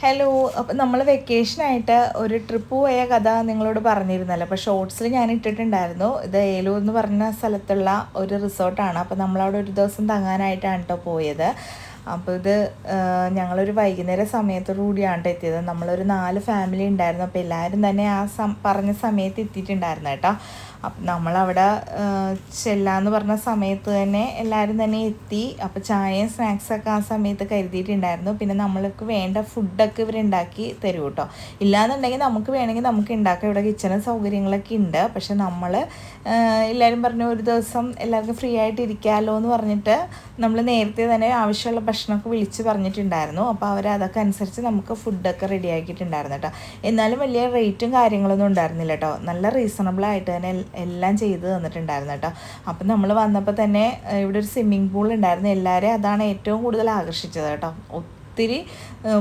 Hello അപ്പം നമ്മൾ വെക്കേഷനായിട്ട് ഒരു ട്രിപ്പ് പോയ കഥ നിങ്ങളോട് പറഞ്ഞിരുന്നല്ലോ. അപ്പോൾ ഷോർട്സിൽ ഞാൻ ഇട്ടിട്ടുണ്ടായിരുന്നു. ഇത് ഏലൂർ എന്ന് പറഞ്ഞ സ്ഥലത്തുള്ള ഒരു റിസോർട്ടാണ് അപ്പോൾ നമ്മളവിടെ ഒരു ദിവസം തങ്ങാനായിട്ടാണ് കേട്ടോ പോയത്. അപ്പോൾ ഇത് ഞങ്ങളൊരു വൈകുന്നേര സമയത്തോടു കൂടിയാണ് എത്തിയത്. നമ്മളൊരു നാല് ഫാമിലി ഉണ്ടായിരുന്നു. അപ്പോൾ എല്ലാവരും തന്നെ ആ സം പറഞ്ഞ സമയത്ത് എത്തിയിട്ടുണ്ടായിരുന്നു കേട്ടോ. അപ്പം നമ്മളവിടെ ചെല്ലാന്ന് പറഞ്ഞ സമയത്ത് തന്നെ എല്ലാവരും തന്നെ എത്തി. അപ്പം ചായയും സ്നാക്സൊക്കെ ആ സമയത്ത് കരുതിയിട്ടുണ്ടായിരുന്നു. പിന്നെ നമ്മൾക്ക് വേണ്ട ഫുഡൊക്കെ ഇവരുണ്ടാക്കി തരും കേട്ടോ ഇല്ലാന്നുണ്ടെങ്കിൽ നമുക്ക് വേണമെങ്കിൽ നമുക്ക് ഉണ്ടാക്കാം ഇവിടെ കിച്ചണ സൗകര്യങ്ങളൊക്കെ ഉണ്ട് പക്ഷെ നമ്മൾ എല്ലാവരും പറഞ്ഞു ഒരു ദിവസം എല്ലാവർക്കും ഫ്രീ ആയിട്ട് ഇരിക്കാമല്ലോ എന്ന് പറഞ്ഞിട്ട് നമ്മൾ നേരത്തെ തന്നെ ആവശ്യമുള്ള ഭക്ഷണമൊക്കെ വിളിച്ച് പറഞ്ഞിട്ടുണ്ടായിരുന്നു. അപ്പോൾ അവർ അതൊക്കെ അനുസരിച്ച് നമുക്ക് ഫുഡൊക്കെ റെഡി ആക്കിയിട്ടുണ്ടായിരുന്നു കേട്ടോ എന്നാലും വലിയ റേറ്റും കാര്യങ്ങളൊന്നും ഉണ്ടായിരുന്നില്ല കേട്ടോ നല്ല റീസണബിൾ ആയിട്ട് തന്നെ എല്ലാം ചെയ്ത് തന്നിട്ടുണ്ടായിരുന്നു കേട്ടോ. അപ്പം നമ്മൾ വന്നപ്പോൾ തന്നെ ഇവിടെ ഒരു സ്വിമ്മിംഗ് പൂൾ ഉണ്ടായിരുന്നു. എല്ലാവരെയും അതാണ് ഏറ്റവും കൂടുതൽ ആകർഷിച്ചത് കേട്ടോ. ഒത്തിരി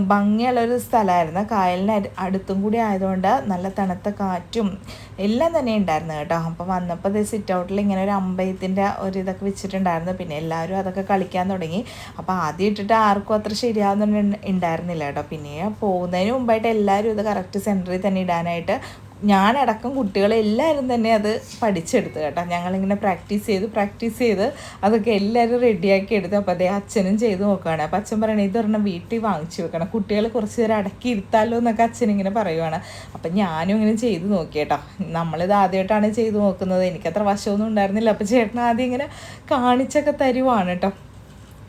ഭംഗിയുള്ളൊരു സ്ഥലമായിരുന്നു. കായലിന് അട്- അടുത്തും കൂടി ആയതുകൊണ്ട് നല്ല തണുത്ത കാറ്റും എല്ലാം തന്നെ ഉണ്ടായിരുന്നു കേട്ടോ. അപ്പോൾ വന്നപ്പോൾ ഇത് സിറ്റ് ഔട്ടിൽ ഇങ്ങനെ ഒരു അമ്പയത്തിന്റെ ഒരു ഇതൊക്കെ വെച്ചിട്ടുണ്ടായിരുന്നു. പിന്നെ എല്ലാവരും അതൊക്കെ കളിക്കാൻ തുടങ്ങി. അപ്പോൾ ആദ്യം ഇട്ടിട്ട് ആർക്കും അത്ര ശരിയാവുന്നുണ്ടായിരുന്നില്ല കേട്ടോ. പിന്നെ പോകുന്നതിന് മുമ്പായിട്ട് എല്ലാവരും ഇത് കറക്റ്റ് സെന്ററിൽ തന്നെ ഇടാനായിട്ട് ഞാനടക്കം കുട്ടികളെല്ലാവരും തന്നെ അത് പഠിച്ചെടുത്തു കേട്ടോ. ഞങ്ങളിങ്ങനെ പ്രാക്ടീസ് ചെയ്ത് പ്രാക്ടീസ് ചെയ്ത് അതൊക്കെ എല്ലാവരും റെഡിയാക്കി എടുത്തു. അപ്പോൾ അതേ അച്ഛനും ചെയ്ത് നോക്കുകയാണ് അപ്പോൾ അച്ഛൻ പറയണേ ഇതൊരെണ്ണം വീട്ടിൽ വാങ്ങിച്ചു വെക്കണം. കുട്ടികൾ കുറച്ച് നേരം അടക്കി ഇരുത്താലോ എന്നൊക്കെ അച്ഛനിങ്ങനെ പറയുവാണ്. അപ്പം ഞാനും ഇങ്ങനെ ചെയ്ത് നോക്കി കേട്ടോ. നമ്മളിത് ആദ്യമായിട്ടാണ് ചെയ്ത് നോക്കുന്നത്. എനിക്കത്ര വശമൊന്നും ഉണ്ടായിരുന്നില്ല. അപ്പോൾ ചേട്ടൻ ആദ്യം ഇങ്ങനെ കാണിച്ചൊക്കെ തരുവാണ് കേട്ടോ.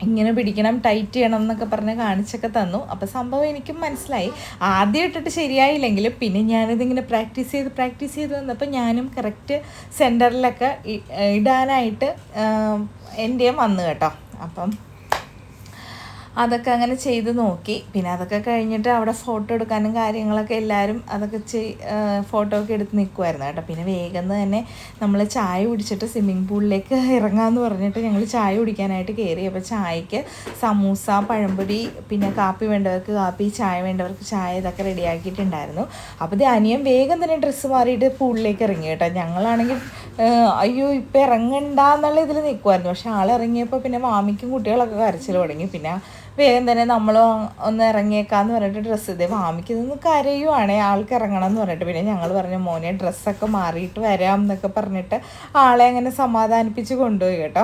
ഇങ്ങനെ പിടിക്കണം ടൈറ്റ് ചെയ്യണം എന്നൊക്കെ പറഞ്ഞ് കാണിച്ചൊക്കെ തന്നു. അപ്പോൾ സംഭവം എനിക്കും മനസ്സിലായി. ആദ്യം ഇട്ടിട്ട് ശരിയായില്ലെങ്കിലും പിന്നെ ഞാനിതിങ്ങനെ പ്രാക്ടീസ് ചെയ്ത് പ്രാക്ടീസ് ചെയ്ത് വന്നപ്പോൾ ഞാനും കറക്റ്റ് സെന്ററിലൊക്കെ ഇടാനായിട്ട് എന്റെയും വന്നു കേട്ടോ. അപ്പം അതൊക്കെ അങ്ങനെ ചെയ്ത് നോക്കി. പിന്നെ അതൊക്കെ കഴിഞ്ഞിട്ട് അവിടെ ഫോട്ടോ എടുക്കാനും കാര്യങ്ങളൊക്കെ എല്ലാവരും അതൊക്കെ ചെയ് ഫോട്ടോ ഒക്കെ എടുത്ത് നിൽക്കുമായിരുന്നു കേട്ടോ. പിന്നെ വേഗം തന്നെ നമ്മൾ ചായ കുടിച്ചിട്ട് സ്വിമ്മിംഗ് പൂളിലേക്ക് ഇറങ്ങാമെന്ന് പറഞ്ഞിട്ട് ഞങ്ങൾ ചായ കുടിക്കാനായിട്ട് കയറി അപ്പോൾ ചായക്ക് സമൂസ പഴംപൊരി പിന്നെ കാപ്പി വേണ്ടവർക്ക് കാപ്പി ചായ വേണ്ടവർക്ക് ചായ ഇതൊക്കെ റെഡിയാക്കിയിട്ടുണ്ടായിരുന്നു. അപ്പോൾ അനിയൻ വേഗം തന്നെ ഡ്രസ്സ് മാറിയിട്ട് പൂളിലേക്ക് ഇറങ്ങി കേട്ടോ. ഞങ്ങളാണെങ്കിൽ അയ്യോ ഇപ്പം ഇറങ്ങണ്ട എന്നുള്ള ഇതിൽ നിൽക്കുമായിരുന്നു പക്ഷെ ആളിറങ്ങിയപ്പോൾ പിന്നെ മാമിക്കും കുട്ടികളൊക്കെ കരച്ചിൽ തുടങ്ങി. പിന്നെ വേഗം തന്നെ നമ്മൾ ഒന്ന് ഇറങ്ങിയേക്കാന്ന് പറഞ്ഞിട്ട് ഡ്രസ്സ് ഇതേ. നിന്ന് കരയുവാണേ ആൾക്ക് ഇറങ്ങണം എന്ന് പറഞ്ഞിട്ട്. പിന്നെ ഞങ്ങൾ പറഞ്ഞു മോനെ ഡ്രസ്സൊക്കെ മാറിയിട്ട് വരാം എന്നൊക്കെ പറഞ്ഞിട്ട് ആളെ അങ്ങനെ സമാധാനിപ്പിച്ച് കൊണ്ടുപോയി കേട്ടോ.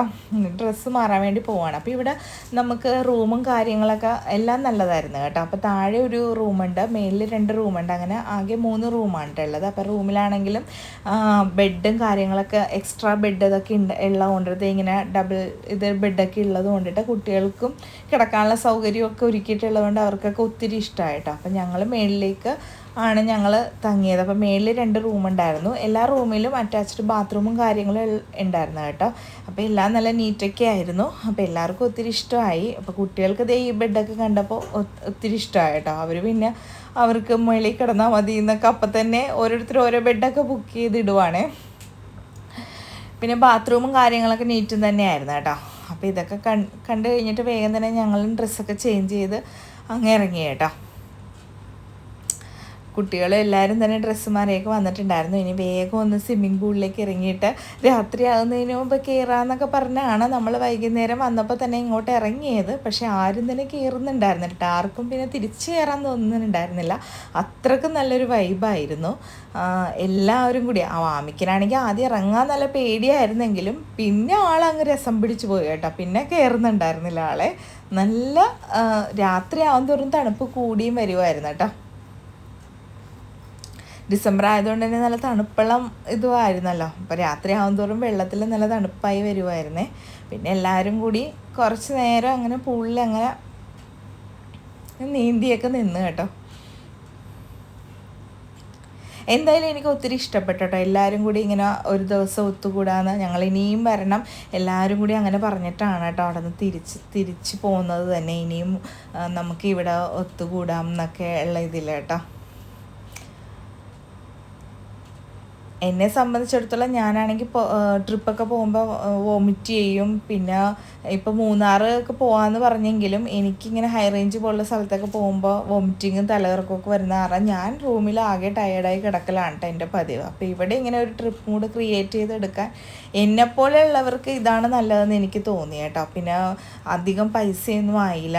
ഡ്രസ്സ് മാറാൻ വേണ്ടി പോവാണ്. അപ്പോൾ ഇവിടെ നമുക്ക് റൂമും കാര്യങ്ങളൊക്കെ എല്ലാം നല്ലതായിരുന്നു കേട്ടോ. അപ്പോൾ താഴെ ഒരു റൂമുണ്ട് മേളിൽ രണ്ട് റൂമുണ്ട്. അങ്ങനെ ആകെ മൂന്ന് റൂമാണ് ഉള്ളത്. അപ്പോൾ റൂമിലാണെങ്കിലും ബെഡും കാര്യങ്ങളൊക്കെ എക്സ്ട്രാ ബെഡ് ഇതൊക്കെ ഉണ്ട് ഉള്ളത് ഇങ്ങനെ ഡബിൾ ഇത് ബെഡൊക്കെ ഉള്ളത് കൊണ്ടിട്ട് കുട്ടികൾക്കും കിടക്കാനുള്ള സൗകര്യമൊക്കെ ഒരുക്കിയിട്ടുള്ളതുകൊണ്ട് അവർക്കൊക്കെ ഒത്തിരി ഇഷ്ടമായിട്ടോ അപ്പം ഞങ്ങൾ മേളിലേക്ക് ആണ് ഞങ്ങൾ തങ്ങിയത്. അപ്പോൾ മേളിൽ രണ്ട് റൂമുണ്ടായിരുന്നു. എല്ലാ റൂമിലും അറ്റാച്ച്ഡ് ബാത്റൂമും കാര്യങ്ങളും ഉണ്ടായിരുന്നു കേട്ടോ. അപ്പോൾ എല്ലാം നല്ല നീറ്റൊക്കെ ആയിരുന്നു. അപ്പോൾ എല്ലാവർക്കും ഒത്തിരി ഇഷ്ടമായി. അപ്പോൾ കുട്ടികൾക്ക് ദേ ഈ ബെഡൊക്കെ കണ്ടപ്പോൾ ഒത്തിരി ഇഷ്ടമായി കേട്ടോ. അവർ പിന്നെ അവർക്ക് മേളിൽ കിടന്നാൽ മതി എന്നൊക്കെ അപ്പം തന്നെ ഓരോരുത്തർ ഓരോ ബെഡൊക്കെ ബുക്ക് ചെയ്തിടുവാണേ. പിന്നെ ബാത്റൂമും കാര്യങ്ങളൊക്കെ നീറ്റും തന്നെയായിരുന്നു കേട്ടോ. അപ്പോൾ ഇതൊക്കെ കണ്ട് കണ്ടു കഴിഞ്ഞിട്ട് വേഗം തന്നെ ഞങ്ങളും ഡ്രസ്സൊക്കെ ചേഞ്ച് ചെയ്ത് അങ്ങ് ഇറങ്ങി കേട്ടോ കുട്ടികൾ എല്ലാവരും തന്നെ ഡ്രസ്സ് മാറിയൊക്കെ വന്നിട്ടുണ്ടായിരുന്നു. ഇനി വേഗം ഒന്ന് സ്വിമ്മിംഗ് പൂളിലേക്ക് ഇറങ്ങിയിട്ട് രാത്രി ആകുന്നതിന് മുമ്പ് കയറാന്നൊക്കെ പറഞ്ഞാണ് നമ്മൾ വൈകുന്നേരം വന്നപ്പോൾ തന്നെ ഇങ്ങോട്ട് ഇറങ്ങിയത്. പക്ഷേ ആരും തന്നെ കയറുന്നുണ്ടായിരുന്നു കേട്ടോ ആർക്കും പിന്നെ തിരിച്ചു കയറാൻ തോന്നുന്നുണ്ടായിരുന്നില്ല. അത്രക്കും നല്ലൊരു വൈബായിരുന്നു എല്ലാവരും കൂടി. ആ വാമിക്കനാണെങ്കിൽ ആദ്യം ഇറങ്ങാൻ നല്ല പേടിയായിരുന്നെങ്കിലും പിന്നെ ആളങ്ങ് രസം പിടിച്ചു പോയി കേട്ടോ. പിന്നെ കയറുന്നുണ്ടായിരുന്നില്ല ആളെ. നല്ല രാത്രി തോറും തണുപ്പ് കൂടിയും വരുമായിരുന്നു കേട്ടോ. ഡിസംബർ ആയതുകൊണ്ട് തന്നെ നല്ല തണുപ്പുള്ള ഇതുമായിരുന്നല്ലോ അപ്പോൾ രാത്രി ആകുന്തോറും വെള്ളത്തിൽ നല്ല തണുപ്പായി വരുമായിരുന്നേ പിന്നെ എല്ലാവരും കൂടി കുറച്ച് നേരം അങ്ങനെ പൂളിൽ അങ്ങനെ നീന്തിയൊക്കെ നിന്ന് കേട്ടോ. എന്തായാലും എനിക്ക് ഒത്തിരി ഇഷ്ടപ്പെട്ടു കേട്ടോ എല്ലാവരും കൂടി ഇങ്ങനെ ഒരു ദിവസം ഒത്തുകൂടാന്ന് ഞങ്ങൾ ഇനിയും വരണം. എല്ലാവരും കൂടി അങ്ങനെ പറഞ്ഞിട്ടാണ് കേട്ടോ അവിടെ നിന്ന് തിരിച്ച് തിരിച്ച് പോകുന്നത് തന്നെ. ഇനിയും നമുക്ക് ഇവിടെ ഒത്തുകൂടാം എന്നൊക്കെ ഉള്ള ഇതില്ല കേട്ടോ. എന്നെ സംബന്ധിച്ചിടത്തോളം ഞാനാണെങ്കിൽ ട്രിപ്പൊക്കെ പോകുമ്പോൾ വോമിറ്റ് ചെയ്യും. പിന്നെ ഇപ്പോൾ മൂന്നാറ് ഒക്കെ പോകാമെന്ന് പറഞ്ഞെങ്കിലും എനിക്കിങ്ങനെ ഹൈ റേഞ്ച് പോലുള്ള സ്ഥലത്തൊക്കെ പോകുമ്പോൾ വൊമിറ്റിങ്ങും തലകറക്കമൊക്കെ വരുന്ന കാരണം ഞാൻ റൂമിൽ ആകെ ടയേർഡായി കിടക്കലാണ് കേട്ടോ എന്റെ പതിവ്. അപ്പോൾ ഇവിടെ ഇങ്ങനെ ഒരു ട്രിപ്പ് മൂഡ് ക്രിയേറ്റ് ചെയ്തെടുക്കാൻ എന്നെപ്പോലെയുള്ളവർക്ക് ഇതാണ് നല്ലതെന്ന് എനിക്ക് തോന്നി കേട്ടോ. പിന്നെ അധികം പൈസയൊന്നും ആയില്ല.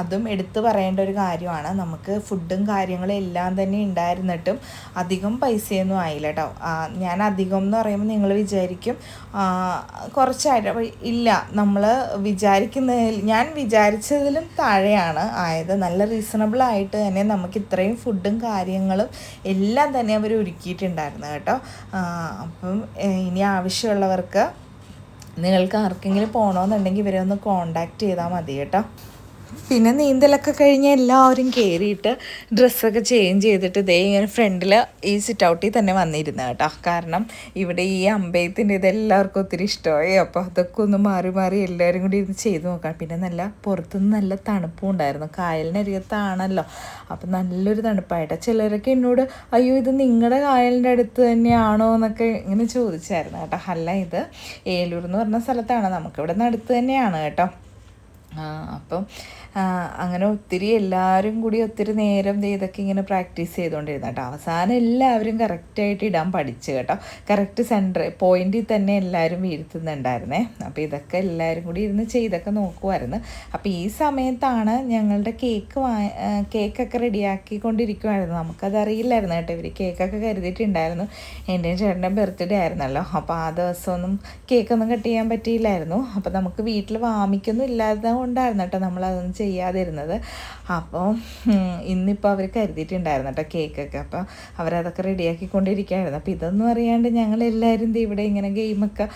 അതും എടുത്തു പറയേണ്ട ഒരു കാര്യമാണ്. നമുക്ക് ഫുഡും കാര്യങ്ങളും എല്ലാം തന്നെ ഉണ്ടായിരുന്നിട്ടും അധികം പൈസയൊന്നും ആയില്ല കേട്ടോ ഞാൻ അധികം എന്ന് പറയുമ്പോൾ നിങ്ങൾ വിചാരിക്കും കുറച്ചായിട്ട് ഇല്ല നമ്മൾ വിചാരിക്കുന്നതിൽ ഞാൻ വിചാരിച്ചതിലും താഴെയാണ് ആയത്. നല്ല റീസണബിൾ ആയിട്ട് തന്നെ നമുക്ക് ഇത്രയും ഫുഡും കാര്യങ്ങളും എല്ലാം തന്നെ അവർ ഒരുക്കിയിട്ടുണ്ടായിരുന്നു കേട്ടോ. അപ്പം ഇനി ആവശ്യമുള്ളവർക്ക് നിങ്ങൾക്ക് ആർക്കെങ്കിലും പോകണമെന്നുണ്ടെങ്കിൽ ഇവരെ ഒന്ന് കോണ്ടാക്ട് ചെയ്താൽ മതി കേട്ടോ. പിന്നെ നീന്തലൊക്കെ കഴിഞ്ഞ് എല്ലാവരും കയറിയിട്ട് ഡ്രസ്സൊക്കെ ചേഞ്ച് ചെയ്തിട്ട് ഇതേ ഇങ്ങനെ ഫ്രണ്ടിൽ ഈ സിറ്റ് ഔട്ടിൽ തന്നെ വന്നിരുന്നു കേട്ടോ. കാരണം ഇവിടെ ഈ അമ്പയത്തിന്റെ ഇത് എല്ലാവർക്കും ഒത്തിരി ഇഷ്ടമായി. അപ്പോൾ അതൊക്കെ ഒന്ന് മാറി മാറി എല്ലാവരും കൂടി ഇരുന്ന് ചെയ്ത് നോക്കാം പിന്നെ നല്ല പുറത്തുനിന്ന് നല്ല തണുപ്പും ഉണ്ടായിരുന്നു. കായലിനരികത്താണല്ലോ അപ്പം നല്ലൊരു തണുപ്പായിട്ട്. ചിലരൊക്കെ എന്നോട് അയ്യോ ഇത് നിങ്ങളുടെ കായലിന്റെ അടുത്ത് തന്നെയാണോ എന്നൊക്കെ ഇങ്ങനെ ചോദിച്ചായിരുന്നു കേട്ടോ. അല്ല ഇത് ഏലൂർ എന്ന് പറഞ്ഞ സ്ഥലത്താണ്. നമുക്കിവിടെ നിന്ന് അടുത്ത് തന്നെയാണ് കേട്ടോ. അപ്പം അങ്ങനെ ഒത്തിരി എല്ലാവരും കൂടി ഒത്തിരി നേരം ഇതൊക്കെ ഇങ്ങനെ പ്രാക്ടീസ് ചെയ്തുകൊണ്ടിരുന്ന കേട്ടോ. അവസാനം എല്ലാവരും കറക്റ്റായിട്ട് ഇടാൻ പഠിച്ചു കേട്ടോ. കറക്റ്റ് സെന്റർ പോയിന്റിൽ തന്നെ എല്ലാവരും വീഴ്ത്തുന്നുണ്ടായിരുന്നേ. അപ്പോൾ ഇതൊക്കെ എല്ലാവരും കൂടി ഇരുന്ന് ചെയ്തൊക്കെ നോക്കുമായിരുന്നു അപ്പോൾ ഈ സമയത്താണ് ഞങ്ങളുടെ കേക്ക് വാ കേക്കൊക്കെ റെഡിയാക്കിക്കൊണ്ടിരിക്കുമായിരുന്നു നമുക്കത് അറിയില്ലായിരുന്നു കേട്ടോ. ഇവർ കേക്കൊക്കെ കരുതിയിട്ടുണ്ടായിരുന്നു. എന്റെ ചേട്ടന്റെ ബർത്ത്ഡേ ആയിരുന്നല്ലോ. അപ്പോൾ ആ ദിവസമൊന്നും കേക്കൊന്നും കട്ട് ചെയ്യാൻ പറ്റിയില്ലായിരുന്നു. അപ്പോൾ നമുക്ക് വീട്ടിൽ വാമിക്കൊന്നും ഇല്ലാതെ കൊണ്ടായിരുന്നു കേട്ടോ നമ്മളതൊന്നും ചെയ്യാതിരുന്നത്. അപ്പോൾ ഇന്നിപ്പോൾ അവർ കരുതിയിട്ടുണ്ടായിരുന്നു കേട്ടോ കേക്കൊക്കെ. അപ്പോൾ അവരതൊക്കെ റെഡിയാക്കിക്കൊണ്ടിരിക്കുകയായിരുന്നു. അപ്പോൾ ഇതൊന്നും അറിയാണ്ട് ഞങ്ങളെല്ലാവരും ഇവിടെ ഇങ്ങനെ ഗെയിമൊക്കെ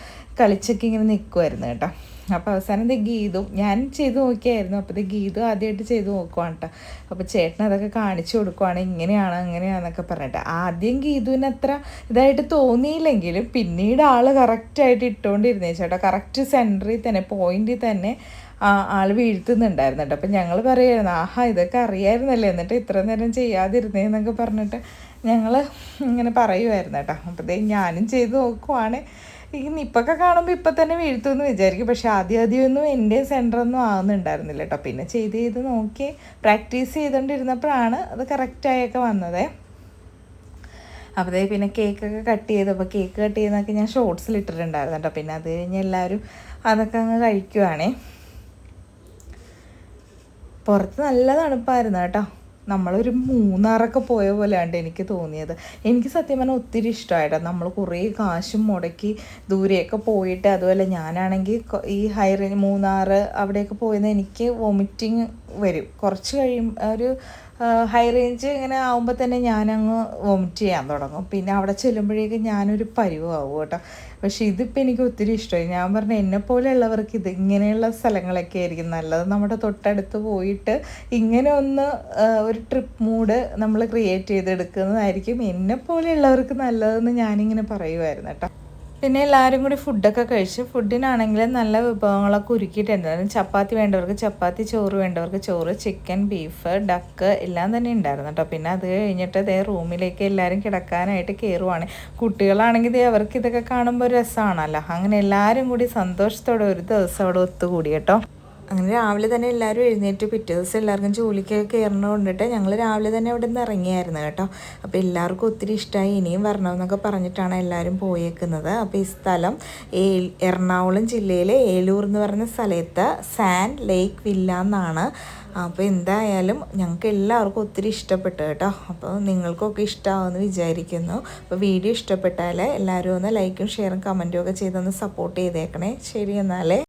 കളിച്ചൊക്കെ ഇങ്ങനെ നിൽക്കുമായിരുന്നു കേട്ടോ അപ്പോൾ അവസാനം ഇത് ഗീതും ഞാൻ ചെയ്ത് നോക്കിയായിരുന്നു. അപ്പോൾ ഇത് ഗീതു ആദ്യമായിട്ട് ചെയ്ത് നോക്കുവാണ് കേട്ടോ അപ്പോൾ ചേട്ടൻ അതൊക്കെ കാണിച്ചു കൊടുക്കുവാണ്. ഇങ്ങനെയാണ് അങ്ങനെയാണെന്നൊക്കെ പറഞ്ഞിട്ട് ആദ്യം ഗീതുവിന് അത്ര ഇതായിട്ട് തോന്നിയില്ലെങ്കിലും പിന്നീട് ആൾ കറക്റ്റായിട്ട് ഇട്ടുകൊണ്ടിരുന്നേ ചേട്ടാ കറക്റ്റ് സെന്ററിൽ തന്നെ പോയിന്റിൽ തന്നെ ആൾ വീഴ്ത്തുന്നുണ്ടായിരുന്നു കേട്ടോ അപ്പം ഞങ്ങൾ പറയുമായിരുന്നു ആഹാ ഇതൊക്കെ അറിയായിരുന്നല്ലേ എന്നിട്ട് ഇത്ര നേരം ചെയ്യാതിരുന്നേന്നൊക്കെ പറഞ്ഞിട്ട് ഞങ്ങൾ ഇങ്ങനെ പറയുമായിരുന്നു കേട്ടോ. അപ്പോഴത്തേ ഞാനും ചെയ്ത് നോക്കുവാണ്. ഈ നിപ്പൊക്കെ കാണുമ്പോൾ ഇപ്പം തന്നെ വീഴ്ത്തുമെന്ന് വിചാരിക്കും. പക്ഷേ ആദ്യം ആദ്യമൊന്നും എന്റെ സെന്ററൊന്നും ആവുന്നുണ്ടായിരുന്നില്ല കേട്ടോ. പിന്നെ ചെയ്ത് ചെയ്ത് നോക്കി പ്രാക്ടീസ് ചെയ്തുകൊണ്ടിരുന്നപ്പോഴാണ് അത് കറക്റ്റായൊക്കെ വന്നത്. അപ്പോഴേ പിന്നെ കേക്കൊക്കെ കട്ട് ചെയ്തപ്പോൾ കേക്ക് കട്ട് ചെയ്യുന്നതൊക്കെ ഞാൻ ഷോർട്സിൽ ഇട്ടിട്ടുണ്ടായിരുന്നു കേട്ടോ. പിന്നെ അത് കഴിഞ്ഞ് എല്ലാവരും അതൊക്കെ അങ്ങ് കഴിക്കുവാണേ. പുറത്ത് നല്ല തണുപ്പായിരുന്നു കേട്ടോ. നമ്മളൊരു മൂന്നാറൊക്കെ പോയ പോലെയാണ് എനിക്ക് തോന്നിയത്. എനിക്ക് സത്യം പറഞ്ഞാൽ ഒത്തിരി ഇഷ്ടമായിട്ടോ. നമ്മൾ കുറേ കാശും മുടക്കി ദൂരെയൊക്കെ പോയിട്ട് അതുപോലെ ഞാനാണെങ്കിൽ ഈ ഹൈ മൂന്നാർ അവിടെയൊക്കെ പോയെന്ന് എനിക്ക് വോമിറ്റിങ് വരും. കുറച്ച് കഴിയും ഒരു ഹൈ റേഞ്ച് ഇങ്ങനെ ആകുമ്പോൾ തന്നെ ഞാനങ്ങ് വോമിറ്റ് ചെയ്യാൻ തുടങ്ങും. പിന്നെ അവിടെ ചെല്ലുമ്പോഴേക്കും ഞാനൊരു പരിവാകും കേട്ടോ. പക്ഷെ ഇതിപ്പോൾ എനിക്ക് ഒത്തിരി ഇഷ്ടമായി. ഞാൻ പറഞ്ഞു എന്നെ പോലെയുള്ളവർക്ക് ഇത് ഇങ്ങനെയുള്ള സ്ഥലങ്ങളൊക്കെ ആയിരിക്കും നല്ലത്. നമ്മുടെ തൊട്ടടുത്ത് പോയിട്ട് ഇങ്ങനെ ഒന്ന് ഒരു ട്രിപ്പ് മൂഡ് നമ്മൾ ക്രിയേറ്റ് ചെയ്തെടുക്കുന്നതായിരിക്കും എന്നെ പോലെയുള്ളവർക്ക് നല്ലതെന്ന് ഞാനിങ്ങനെ പറയുമായിരുന്നു കേട്ടോ. പിന്നെ എല്ലാവരും കൂടി ഫുഡൊക്കെ കഴിച്ച് ഫുഡിനാണെങ്കിൽ നല്ല വിഭവങ്ങളൊക്കെ ഒരുക്കിയിട്ടുണ്ടായിരുന്നു ചപ്പാത്തി വേണ്ടവർക്ക് ചപ്പാത്തി ചോറ് വേണ്ടവർക്ക് ചോറ് ചിക്കൻ ബീഫ് ഡക്ക് എല്ലാം തന്നെ ഉണ്ടായിരുന്നു കേട്ടോ. പിന്നെ അത് കഴിഞ്ഞിട്ട് അതേ റൂമിലേക്ക് എല്ലാവരും കിടക്കാനായിട്ട് കയറുവാണ് കുട്ടികളാണെങ്കിൽ ഇതേ അവർക്ക് ഇതൊക്കെ കാണുമ്പോൾ രസമാണല്ലോ. അങ്ങനെ എല്ലാവരും കൂടി സന്തോഷത്തോടെ ഒരു ദിവസം അവിടെ ഒത്തുകൂടി കേട്ടോ. അങ്ങനെ രാവിലെ തന്നെ എല്ലാവരും എഴുന്നേറ്റ് പിറ്റേ ദിവസം എല്ലാവർക്കും ജോലിക്കൊക്കെ കയറണ കൊണ്ടിട്ട് ഞങ്ങൾ രാവിലെ തന്നെ അവിടെ നിന്ന് ഇറങ്ങിയായിരുന്നു കേട്ടോ. അപ്പോൾ എല്ലാവർക്കും ഒത്തിരി ഇഷ്ടമായി ഇനിയും വരണമെന്നൊക്കെ പറഞ്ഞിട്ടാണ് എല്ലാവരും പോയേക്കുന്നത്. അപ്പോൾ ഈ സ്ഥലം ഏ എറണാകുളം ജില്ലയിലെ ഏലൂർ എന്ന് പറഞ്ഞ സ്ഥലത്ത് സാൻഡ് ലേക്ക് വില്ല എന്നാണ്. അപ്പോൾ എന്തായാലും ഞങ്ങൾക്ക് എല്ലാവർക്കും ഒത്തിരി ഇഷ്ടപ്പെട്ടു കേട്ടോ. അപ്പോൾ നിങ്ങൾക്കൊക്കെ ഇഷ്ടമാവുമെന്ന് വിചാരിക്കുന്നു. അപ്പോൾ വീഡിയോ ഇഷ്ടപ്പെട്ടാൽ എല്ലാവരും ഒന്ന് ലൈക്കും ഷെയറും കമന്റും ഒക്കെ ചെയ്തൊന്ന് സപ്പോർട്ട് ചെയ്തേക്കണേ. ശരി എന്നാലേ.